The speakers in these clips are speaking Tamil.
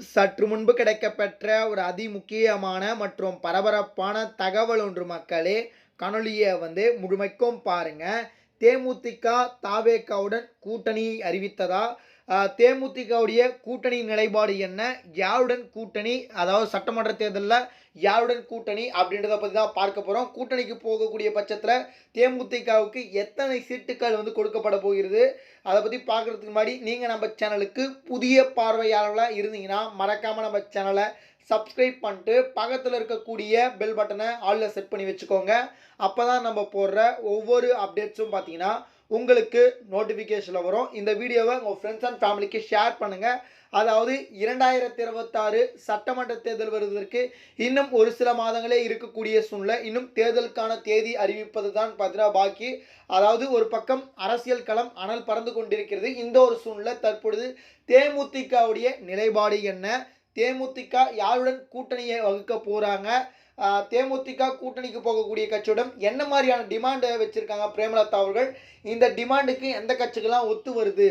சற்று முன்பு கிடைக்கப்பெற்ற ஒரு அதிமுக்கியமான மற்றும் பரபரப்பான தகவல் ஒன்று மக்களே. காணொலியை வந்து முழுமைக்கும் பாருங்கள் தேமுதிக தாவேக்காவுடன் கூட்டணி அறிவித்ததா? தேமுதிகவுடைய கூட்டணி நிலைப்பாடு என்ன? யாருடன் கூட்டணி? அதாவது சட்டமன்ற தேர்தலில் யாருடன் கூட்டணி அப்படின்றத பற்றி தான் பார்க்க போகிறோம் கூட்டணிக்கு போகக்கூடிய பட்சத்தில் தேமுதிகவுக்கு எத்தனை சீட்டுகள் வந்து கொடுக்கப்பட போகிறது? அதை பற்றி பார்க்குறதுக்கு முன்னாடி நீங்கள் நம்ம சேனலுக்கு புதிய பார்வையாளர்களாக இருந்தீங்கன்னா மறக்காமல் நம்ம சேனலை சப்ஸ்கிரைப் பண்ணிட்டு பக்கத்தில் இருக்கக்கூடிய பெல் பட்டனை ஆளில் செட் பண்ணி வச்சுக்கோங்க. அப்போ தான் நம்ம போடுற ஒவ்வொரு அப்டேட்ஸும் பார்த்தீங்கன்னா உங்களுக்கு நோட்டிஃபிகேஷனில் வரும். இந்த வீடியோவை உங்கள் ஃப்ரெண்ட்ஸ் அண்ட் ஃபேமிலிக்கு ஷேர் பண்ணுங்கள் அதாவது இரண்டாயிரத்தி இருபத்தாறு சட்டமன்ற தேர்தல் வருவதற்கு இன்னும் ஒரு சில மாதங்களே இருக்கக்கூடிய சூழ்நிலை. இன்னும் தேர்தலுக்கான தேதி அறிவிப்பது தான் பார்த்தீங்கன்னா பாக்கி. அதாவது ஒரு பக்கம் அரசியல் களம் அனல் பறந்து கொண்டிருக்கிறது. இந்த ஒரு சூழ்நிலை தற்பொழுது தேமுதிகவுடைய நிலைப்பாடு என்ன? தேமுதிக யாருடன் கூட்டணியை வகுக்க போகிறாங்க தேமுதிக கூட்டணிக்கு போகக்கூடிய கட்சியுடன் என்ன மாதிரியான டிமாண்டை வச்சுருக்காங்க பிரேமலதா அவர்கள்? இந்த டிமாண்டுக்கு எந்த கட்சிகள்லாம் ஒத்து வருது?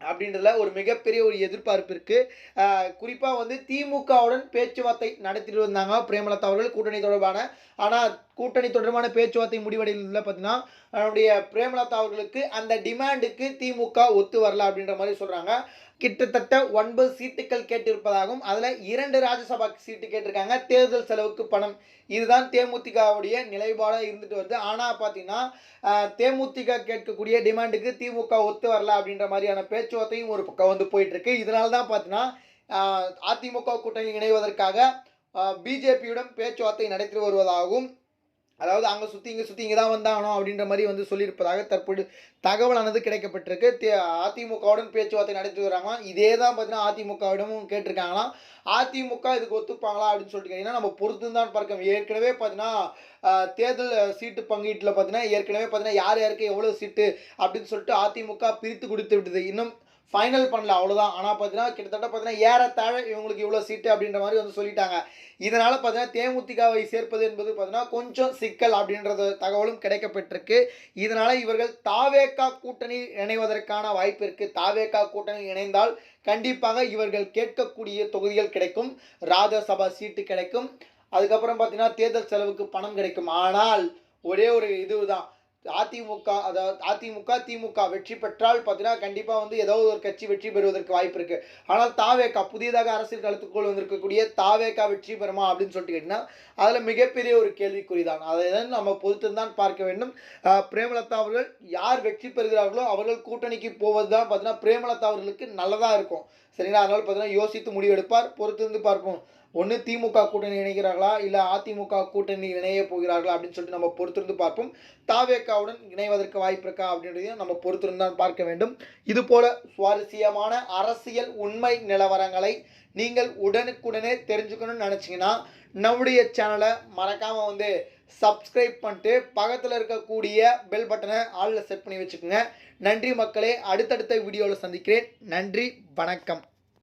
அப்படின்றதுல ஒரு மிகப்பெரிய ஒரு எதிர்பார்ப்பு இருக்குது குறிப்பாக வந்து திமுகவுடன் பேச்சுவார்த்தை நடத்திட்டு வந்தாங்க பிரேமலதா அவர்கள் கூட்டணி தொடர்பான. ஆனால் கூட்டணி தொடர்பான பேச்சுவார்த்தை முடிவடையில் பார்த்தீங்கன்னா நம்முடைய பிரேமலதா அவர்களுக்கு அந்த டிமாண்டுக்கு திமுக ஒத்து வரல அப்படின்ற மாதிரி சொல்கிறாங்க கிட்டத்தட்ட ஒன்பது சீட்டுகள் கேட்டிருப்பதாகவும் அதில் இரண்டு ராஜ்யசபா சீட்டு கேட்டிருக்காங்க. தேர்தல் செலவுக்கு பணம். இதுதான் தேமுதிகவுடைய நிலைப்பாடாக இருந்துட்டு வருது. ஆனால் பார்த்தீங்கன்னா தேமுதிக கேட்கக்கூடிய டிமாண்டுக்கு திமுக ஒத்து வரல அப்படின்ற மாதிரியான பேச்சுவார்த்தையும் ஒரு பக்கம் வந்து போயிட்டுருக்கு. இதனால தான் பார்த்தீங்கன்னா அதிமுக கூட்டணி இணைவதற்காக பிஜேபியுடன் பேச்சுவார்த்தை நடத்தி வருவதாகவும் அதாவது அங்கே சுற்றி இங்கே சுற்றி இங்கே தான் வந்தாகணும் அப்படின்ற மாதிரி வந்து சொல்லியிருப்பதாக தற்போது தகவலானது கிடைக்கப்பட்டிருக்கு. தே அதிமுகவுடன் பேச்சுவார்த்தை நடத்தி வராங்க இதே தான் பார்த்தீங்கன்னா அதிமுகவிடமும் கேட்டிருக்காங்களாம் அதிமுக இதுக்கு ஒத்துப்பாங்களா அப்படின்னு சொல்லிட்டு கேட்டிங்கன்னா நம்ம பொறுத்து தான் பார்க்கணும். ஏற்கனவே பார்த்தீங்கன்னா தேர்தல் சீட்டு பங்கீட்டில் பார்த்தீங்கன்னா ஏற்கனவே பார்த்தீங்கன்னா யார் யாருக்கு எவ்வளோ சீட்டு அப்படின்னு சொல்லிட்டு அதிமுக பிரித்து கொடுத்து விட்டது. இன்னும் ஃபைனல் பண்ணல அவ்வளோதான் ஆனால் பார்த்தீங்கன்னா கிட்டத்தட்ட பார்த்தீங்கன்னா ஏறத்தாழ இவங்களுக்கு இவ்வளோ சீட்டு அப்படின்ற மாதிரி வந்து சொல்லிட்டாங்க. இதனால் பார்த்தீங்கன்னா தேமுதிகவை சேர்ப்பது என்பது பார்த்தீங்கன்னா கொஞ்சம் சிக்கல் அப்படின்றது தகவலும் கிடைக்கப்பட்டிருக்கு. இதனால் இவர்கள் தாவேக்கா கூட்டணி இணைவதற்கான வாய்ப்பு இருக்குது தாவேக்கா கூட்டணி இணைந்தால் கண்டிப்பாக இவர்கள் கேட்கக்கூடிய தொகுதிகள் கிடைக்கும். ராஜ்யசபா சீட்டு கிடைக்கும். அதுக்கப்புறம் பார்த்தீங்கன்னா தேர்தல் செலவுக்கு பணம் கிடைக்கும். ஆனால் ஒரே ஒரு இதுதான் அதிமுக அதாவது அதிமுக திமுக வெற்றி பெற்றால் பார்த்தீங்கன்னா கண்டிப்பாக வந்து ஏதாவது ஒரு கட்சி வெற்றி பெறுவதற்கு வாய்ப்பு இருக்குது ஆனால் தாவேக்கா புதியதாக அரசியல் களத்துக்குள் வந்திருக்கக்கூடிய தாவேக்கா வெற்றி பெறுமா அப்படின்னு சொல்லிட்டு கேட்டிங்கன்னா அதில் மிகப்பெரிய ஒரு கேள்விக்குறி தான் அதை தான் நம்ம பொறுத்து தான் பார்க்க வேண்டும். பிரேமலதா அவர்கள் யார் வெற்றி பெறுகிறார்களோ அவர்கள் கூட்டணிக்கு போவது தான் பார்த்தீங்கன்னா பிரேமலதா அவர்களுக்கு நல்லதாக இருக்கும். சரிங்களா? அதனால் பார்த்தீங்கன்னா யோசித்து முடிவெடுப்பார். பொறுத்து இருந்து பார்ப்போம். ஒன்று திமுக கூட்டணி இணைகிறார்களா? இல்லை அதிமுக கூட்டணி இணைய போகிறார்களா? அப்படின்னு சொல்லிட்டு நம்ம பொறுத்திருந்து பார்ப்போம். தாவேக்காவுடன் இணைவதற்கு வாய்ப்பு இருக்கா? அப்படின்றதையும் நம்ம பொறுத்திருந்து தான் பார்க்க வேண்டும். இது போல சுவாரஸ்யமான அரசியல் உண்மை நிலவரங்களை நீங்கள் உடனுக்குடனே தெரிஞ்சுக்கணும்னு நினச்சிங்கன்னா நம்முடைய சேனலை மறக்காமல் வந்து சப்ஸ்கிரைப் பண்ணிட்டு பக்கத்தில் இருக்கக்கூடிய பெல் பட்டனை ஆளில் செட் பண்ணி வச்சுக்கோங்க. நன்றி மக்களே. அடுத்தடுத்த வீடியோவில் சந்திக்கிறேன். நன்றி. வணக்கம்.